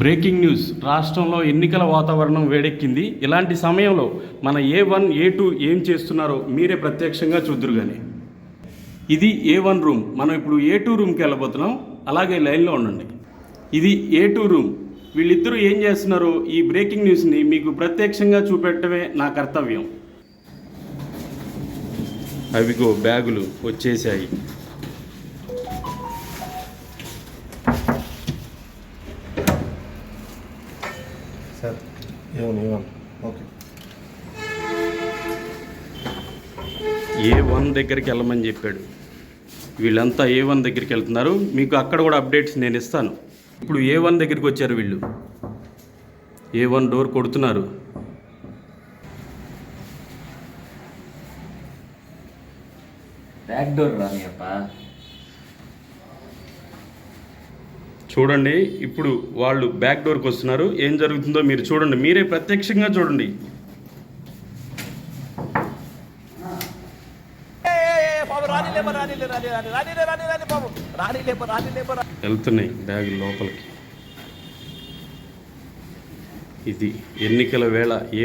Breaking news. రాష్ట్రంలో ఎన్నికల వాతావరణం వేడెక్కింది. ఇలాంటి సమయంలో మన ఏ వన్ ఏ టూ ఏం చేస్తున్నారో మీరే ప్రత్యక్షంగా చూద్దురు కానీ ఇది ఏ వన్ రూమ్. మనం ఇప్పుడు ఏ టూ రూమ్కి వెళ్ళబోతున్నాం. అలాగే లైన్లో ఉండండి. ఇది ఏ టూ రూమ్. వీళ్ళిద్దరూ ఏం చేస్తున్నారో ఈ బ్రేకింగ్ న్యూస్ని మీకు ప్రత్యక్షంగా చూపెట్టడమే నా కర్తవ్యం. అవిగో బ్యాగులు వచ్చేసాయి సార్. ఏమని ఏమని ఓకే. ఏ వన్ దగ్గరికి వెళ్ళమని చెప్పాడు. వీళ్ళంతా ఏ వన్ దగ్గరికి వెళ్తున్నారు. మీకు అక్కడ కూడా అప్డేట్స్ నేను ఇస్తాను. ఇప్పుడు ఏ వన్ దగ్గరికి వచ్చారు వీళ్ళు? ఏ వన్ డోర్ కొడుతున్నారు. బ్యాక్ డోర్ రాని చూడండి ఇప్పుడు వాళ్ళు బ్యాక్ డోర్కి వస్తున్నారు. ఏం జరుగుతుందో మీరు చూడండి. మీరే ప్రత్యక్షంగా చూడండి. బాబు రాని లేప రాని లే రాని రాని రాని లే రాని రాని బాబు Hey, hey, hey, hey, hey, వెళ్తున్నాయి బ్యాగులు లోపలికి ఇది ఎన్నికల వేళ ఏ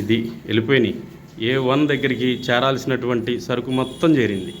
ఇది వెళ్ళిపోయినాయి. ఏ వన్ దగ్గరికి చేరాల్సినటువంటి సరుకు మొత్తం చేరింది.